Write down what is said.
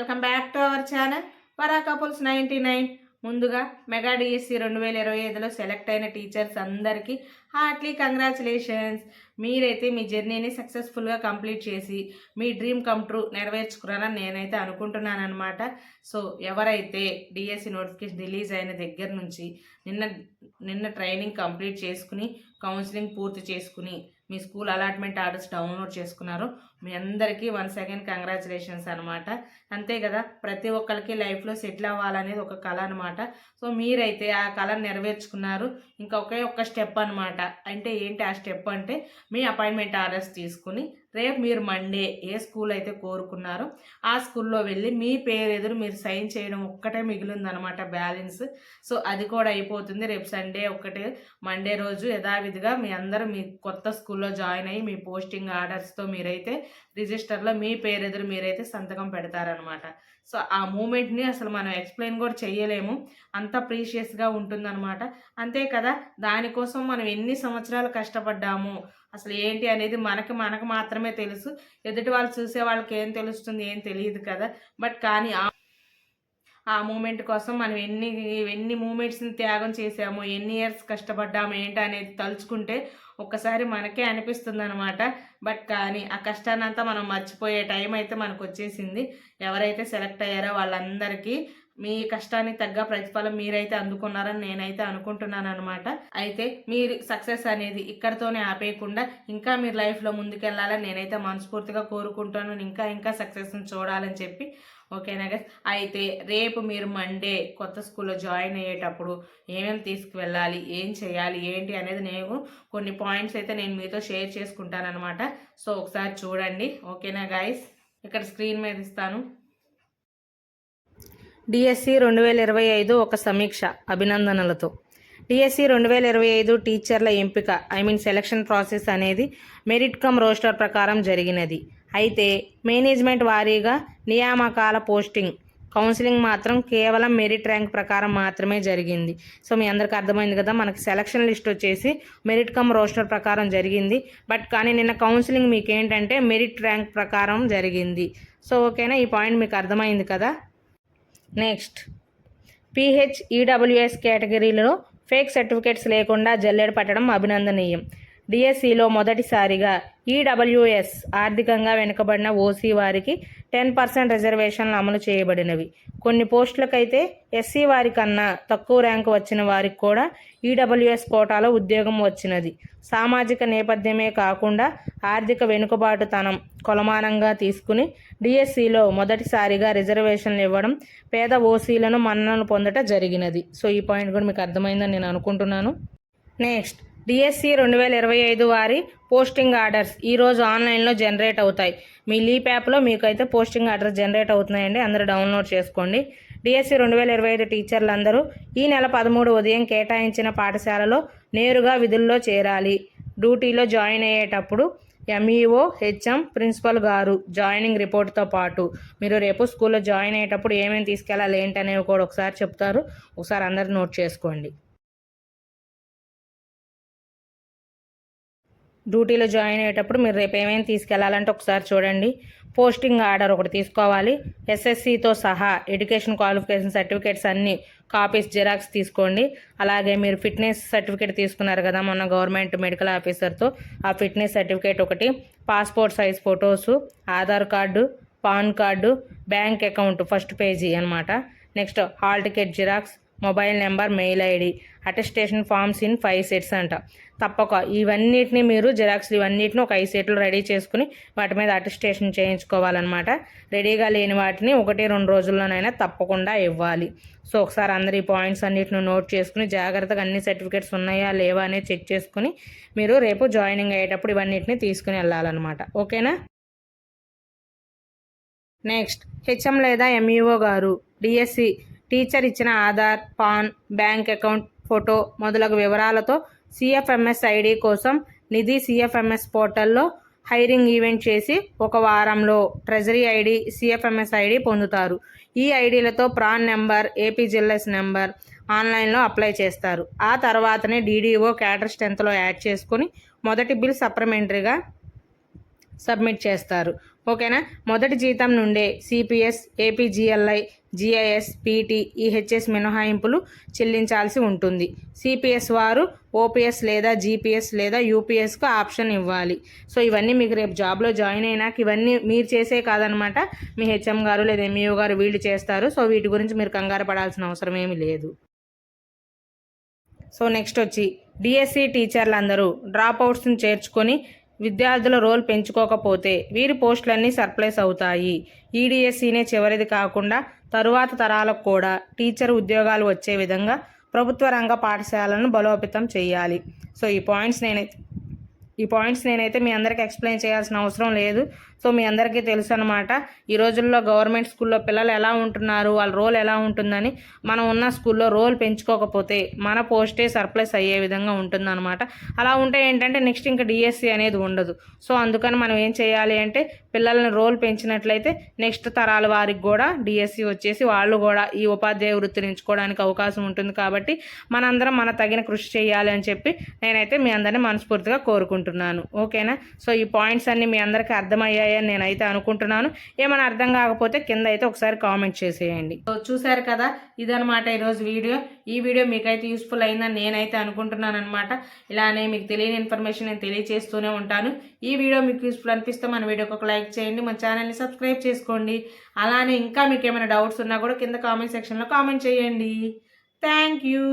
Welcome back to our channel. Varra couples ninety nine. ముందుగా mega DSC రెండు వేల ఇరవై ఐదులో సెలెక్ట్ అయిన టీచర్స్ అందరికీ హార్ట్లీ కంగ్రాచులేషన్స్. మీరైతే మీ జర్నీని సక్సెస్ఫుల్గా కంప్లీట్ చేసి మీ డ్రీమ్ కమ్ ట్రూ నెరవేర్చుకున్నారని నేనైతే అనుకుంటున్నాను అనమాట సో ఎవరైతే డిఎస్సి నోటిఫికేషన్ రిలీజ్ అయిన దగ్గర నుంచి నిన్న నిన్న ట్రైనింగ్ కంప్లీట్ చేసుకుని కౌన్సిలింగ్ పూర్తి చేసుకుని మీ స్కూల్ అలాట్మెంట్ ఆర్డర్స్ డౌన్లోడ్ చేసుకున్నారు మీ అందరికీ వన్ సెకండ్ కంగ్రాచులేషన్స్ అనమాట అంతే కదా ప్రతి ఒక్కరికి లైఫ్లో సెటిల్ అవ్వాలనేది ఒక కళ అనమాట సో మీరైతే ఆ కళ నెరవేర్చుకున్నారు. ఇంకా ఒకే ఒక్క స్టెప్ అనమాట అంటే ఏంటి ఆ స్టెప్ అంటే మీ అపాయింట్మెంట్ ఆర్డర్స్ తీసుకుని రేపు మీరు మండే ఏ స్కూల్ అయితే కోరుకున్నారో ఆ స్కూల్లో వెళ్ళి మీ పేరు ఎదురు మీరు సైన్ చేయడం ఒక్కటే మిగిలిందనమాట బ్యాలెన్స్. సో అది కూడా అయిపోతుంది. రేపు సండే ఒక్కటే మండే రోజు యథావిధిగా మీ అందరూ మీ కొత్త స్కూల్లో జాయిన్ అయ్యి మీ పోస్టింగ్ ఆర్డర్స్తో మీరైతే రిజిస్టర్లో మీ పేరు ఎదురు మీరైతే సంతకం పెడతారనమాట. సో ఆ మూమెంట్ని అసలు మనం ఎక్స్ప్లెయిన్ కూడా చేయలేము. అంత ప్రీషియస్గా ఉంటుందన్నమాట అంతే కదా దానికోసం మనం ఎన్ని సంవత్సరాలు కష్టపడ్డాము అసలు ఏంటి అనేది మనకి మనకు మాత్రమే తెలుసు. ఎదుటి వాళ్ళు చూసే వాళ్ళకి ఏం తెలుస్తుంది ఏం తెలియదు కదా. బట్ కానీ ఆ ఆ మూమెంట్ కోసం మనం ఎన్ని ఎన్ని మూమెంట్స్ని త్యాగం చేసాము ఎన్ని ఇయర్స్ కష్టపడ్డాము ఏంటి అనేది తలుచుకుంటే ఒక్కసారి మనకే అనిపిస్తుంది అనమాట బట్ కానీ ఆ కష్టాన్నంతా మనం మర్చిపోయే టైం అయితే మనకు వచ్చేసింది. ఎవరైతే సెలెక్ట్ అయ్యారో వాళ్ళందరికీ మీ కష్టానికి తగ్గ ప్రతిఫలం మీరైతే అందుకున్నారని నేనైతే అనుకుంటున్నాను అనమాట అయితే మీరు సక్సెస్ అనేది ఇక్కడతోనే ఆపేయకుండా ఇంకా మీరు లైఫ్లో ముందుకెళ్ళాలని నేనైతే మనస్ఫూర్తిగా కోరుకుంటున్నాను. ఇంకా ఇంకా సక్సెస్ని చూడాలని చెప్పి. ఓకేనా గైస్ అయితే రేపు మీరు మండే కొత్త స్కూల్లో జాయిన్ అయ్యేటప్పుడు ఏమేమి తీసుకువెళ్ళాలి ఏం చేయాలి ఏంటి అనేది నేను కొన్ని పాయింట్స్ అయితే నేను మీతో షేర్ చేసుకుంటానమాట సో ఒకసారి చూడండి. ఓకేనా గాయస్ ఇక్కడ స్క్రీన్ మీద ఇస్తాను. డిఎస్సి రెండు వేల ఇరవై ఐదు ఒక సమీక్ష అభినందనలతో. డిఎస్సి రెండు వేల ఇరవై ఐదు టీచర్ల ఎంపిక ఐ మీన్ సెలక్షన్ ప్రాసెస్ అనేది మెరిట్ కమ్ రోస్టర్ ప్రకారం జరిగినది. అయితే మేనేజ్మెంట్ వారీగా నియామకాల పోస్టింగ్ కౌన్సిలింగ్ మాత్రం కేవలం మెరిట్ ర్యాంక్ ప్రకారం మాత్రమే జరిగింది. సో మీ అందరికీ అర్థమైంది కదా మనకి సెలక్షన్ లిస్ట్ వచ్చేసి మెరిట్ కమ్ రోస్టర్ ప్రకారం జరిగింది. బట్ కానీ నిన్న కౌన్సిలింగ్ మీకు ఏంటంటే మెరిట్ ర్యాంక్ ప్రకారం జరిగింది. సో ఓకేనా? ఈ పాయింట్ మీకు అర్థమైంది కదా? నెక్స్ట్. పీహెచ్ ఈడబ్ల్యూఎస్ కేటగిరీలో ఫేక్ సర్టిఫికేట్స్ లేకుండా జల్లెడ పట్టడం అభినందనీయం. డిఎస్సిలో మొదటిసారిగా ఈడబ్ల్యూఎస్ ఆర్థికంగా వెనుకబడిన ఓసీ వారికి టెన్ పర్సెంట్ రిజర్వేషన్లు అమలు చేయబడినవి. కొన్ని పోస్టులకైతే ఎస్సీ వారి కన్నా తక్కువ ర్యాంకు వచ్చిన వారికి కూడా ఈడబ్ల్యూఎస్ కోటాలో ఉద్యోగం వచ్చినది. సామాజిక నేపథ్యమే కాకుండా ఆర్థిక వెనుకబాటుతనం కొలమానంగా తీసుకుని డిఎస్సిలో మొదటిసారిగా రిజర్వేషన్లు ఇవ్వడం పేద ఓసీలను మన్ననలు పొందట జరిగినది. సో ఈ పాయింట్ కూడా మీకు అర్థమైందని నేను అనుకుంటున్నాను. నెక్స్ట్ డిఎస్సి రెండు వేల ఇరవై ఐదు వారి పోస్టింగ్ ఆర్డర్స్ ఈరోజు ఆన్లైన్లో జనరేట్ అవుతాయి. మీ లీప్ యాప్లో మీకు అయితే పోస్టింగ్ ఆర్డర్స్ జనరేట్ అవుతున్నాయండి. అందరూ డౌన్లోడ్ చేసుకోండి. డిఎస్సి రెండు వేల ఇరవై ఐదు టీచర్లు అందరూ ఈ నెల పదమూడు ఉదయం కేటాయించిన పాఠశాలలో నేరుగా విధుల్లో చేరాలి. డ్యూటీలో జాయిన్ అయ్యేటప్పుడు ఎంఈఓ హెచ్ఎం ప్రిన్సిపల్ గారు జాయినింగ్ రిపోర్ట్తో పాటు మీరు రేపు స్కూల్లో జాయిన్ అయ్యేటప్పుడు ఏమేమి తీసుకెళ్ళాలి ఏంటనేవి కూడా ఒకసారి చెప్తారు. ఒకసారి అందరు నోట్ చేసుకోండి. డ్యూటీలో జాయిన్ అయ్యేటప్పుడు మీరు రేపు ఏమేమి తీసుకెళ్ళాలంటే ఒకసారి చూడండి. పోస్టింగ్ ఆర్డర్ ఒకటి తీసుకోవాలి. ఎస్ఎస్సితో సహా ఎడ్యుకేషన్ క్వాలిఫికేషన్ సర్టిఫికేట్స్ అన్నీ కాపీస్ జిరాక్స్ తీసుకోండి. అలాగే మీరు ఫిట్నెస్ సర్టిఫికేట్ తీసుకున్నారు కదా మొన్న గవర్నమెంట్ మెడికల్ ఆఫీసర్తో ఆ ఫిట్నెస్ సర్టిఫికేట్ ఒకటి passport size photos Aadhaar card PAN card bank account first page అనమాట next hall ticket xerox mobile number mail ID attestation forms in five sets అంట. తప్పక ఇవన్నిటిని మీరు జిరాక్స్లు ఇవన్నిటిని ఒక ఐదు సెట్లు రెడీ చేసుకుని వాటి మీద అటెస్టేషన్ చేయించుకోవాలన్నమాట. రెడీగా లేని వాటిని ఒకటి రెండు రోజుల్లోనైనా తప్పకుండా ఇవ్వాలి. సో ఒకసారి అందరి పాయింట్స్ అన్నిటిని నోట్ చేసుకుని జాగ్రత్తగా అన్ని సర్టిఫికేట్స్ ఉన్నాయా లేవా అనేది చెక్ చేసుకుని మీరు రేపు జాయినింగ్ అయ్యేటప్పుడు ఇవన్నిటిని తీసుకుని వెళ్ళాలన్నమాట. ఓకేనా? నెక్స్ట్ హెచ్ఎం లేదా ఎంఈఓ గారు డిఎస్సి టీచర్ ఇచ్చిన Aadhaar PAN bank account photo మొదలగు వివరాలతో సిఎఫ్ఎంఎస్ ఐడి కోసం నిధి సిఎఫ్ఎంఎస్ పోర్టల్లో హైరింగ్ ఈవెంట్ చేసి ఒక వారంలో ట్రెజరీ ఐడి సిఎఫ్ఎంఎస్ ఐడి పొందుతారు. ఈ ఐడీలతో ప్రాన్ నెంబర్ ఏపీజిఎల్ఎస్ నెంబర్ ఆన్లైన్లో అప్లై చేస్తారు. ఆ తర్వాతనే డీడీఓ క్యాటర్ స్ట్రెంత్లో యాడ్ చేసుకుని మొదటి బిల్ సప్లిమెంటరీగా సబ్మిట్ చేస్తారు. ఓకేనా? మొదటి జీతం నుండే CPS APGLI GIS PT EHS మినహాయింపులు చెల్లించాల్సి ఉంటుంది. సిపిఎస్ వారు ఓపీఎస్ లేదా జీపీఎస్ లేదా యూపీఎస్కు ఆప్షన్ ఇవ్వాలి. సో ఇవన్నీ మీకు రేపు జాబ్లో జాయిన్ అయినాక ఇవన్నీ మీరు చేసే కాదనమాట. మీ హెచ్ఎం గారు లేదా ఎంఈఓ గారు వీళ్ళు చేస్తారు. సో వీటి గురించి మీరు కంగారు పడాల్సిన అవసరం ఏమీ లేదు. సో నెక్స్ట్ వచ్చి డిఎస్సి టీచర్లు అందరూ డ్రాప్ అవుట్స్ని చేర్చుకొని విద్యార్థుల రోల్ పెంచుకోకపోతే వీరి పోస్టులన్నీ సర్ప్లైస్ అవుతాయి. ఈడిఎస్సీనే చివరిది కాకుండా తరువాత తరాలకు కూడా టీచర్ ఉద్యోగాలు వచ్చే విధంగా ప్రభుత్వ రంగ పాఠశాలను బలోపేతం చేయాలి. సో ఈ పాయింట్స్ నేనైతే ఈ పాయింట్స్ నేనైతే మీ అందరికీ ఎక్స్ప్లెయిన్ చేయాల్సిన అవసరం లేదు. సో మీ అందరికీ తెలుసు అనమాట ఈ రోజుల్లో గవర్నమెంట్ స్కూల్లో పిల్లలు ఎలా ఉంటున్నారు వాళ్ళ రోల్ ఎలా ఉంటుందని మనం ఉన్న స్కూల్లో రోల్ పెంచుకోకపోతే మన పోస్టే సర్ప్లస్ అయ్యే విధంగా ఉంటుందన్నమాట. అలా ఉంటే ఏంటంటే నెక్స్ట్ ఇంకా డిఎస్సి అనేది ఉండదు. సో అందుకని మనం ఏం చేయాలి అంటే పిల్లల్ని రోల్ పెంచినట్లయితే నెక్స్ట్ తరాల వారికి కూడా డిఎస్సి వచ్చేసి వాళ్ళు కూడా ఈ ఉపాధ్యాయ వృత్తిని ఎంచుకోవడానికి అవకాశం ఉంటుంది కాబట్టి మనందరం మన తగిన కృషి చేయాలి అని చెప్పి నేనైతే మీ అందరినీ మనస్ఫూర్తిగా కోరుకుంటున్నాను. ఓకేనా? సో ఈ పాయింట్స్ అన్నీ మీ అందరికీ అర్థమయ్యాయని నేనైతే అనుకుంటున్నాను. ఏమైనా అర్థం కాకపోతే కింద అయితే ఒకసారి కామెంట్ చేసేయండి. చూసారు కదా ఇదనమాట ఈరోజు వీడియో. ఈ వీడియో మీకైతే యూస్ఫుల్ అయిందని నేనైతే అనుకుంటున్నాను అనమాట ఇలానే మీకు తెలియని ఇన్ఫర్మేషన్ నేను తెలియజేస్తూనే ఉంటాను. ఈ వీడియో మీకు యూస్ఫుల్ అనిపిస్తే మన వీడియోకి ఒక లైక్ చేయండి మన ఛానల్ని సబ్స్క్రైబ్ చేసుకోండి. అలానే ఇంకా మీకు ఏమైనా డౌట్స్ ఉన్నా కూడా కింద కామెంట్ సెక్షన్లో కామెంట్ చేయండి. Thank you.